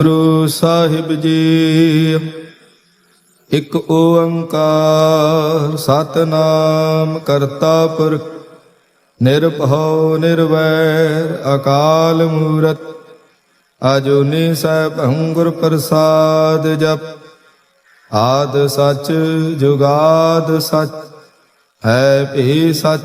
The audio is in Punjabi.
ਗੁਰੂ ਸਾਹਿਬ ਜੀ। ਇੱਕ ਓੰਕਾਰ ਸਤਨਾਮ ਕਰਤਾ ਪੁਰਖ ਨਿਰਭਉ, ਨਿਰਵੈਰ, ਅਕਾਲ ਮੂਰਤ, ਅਜੂਨੀ ਸੈਭੰ ਗੁਰ ਪ੍ਰਸਾਦ ਜਪ। ਆਦ ਸਚ, ਜੁਗਾਦ ਸਚ, ਹੈ ਭੀ ਸਚ।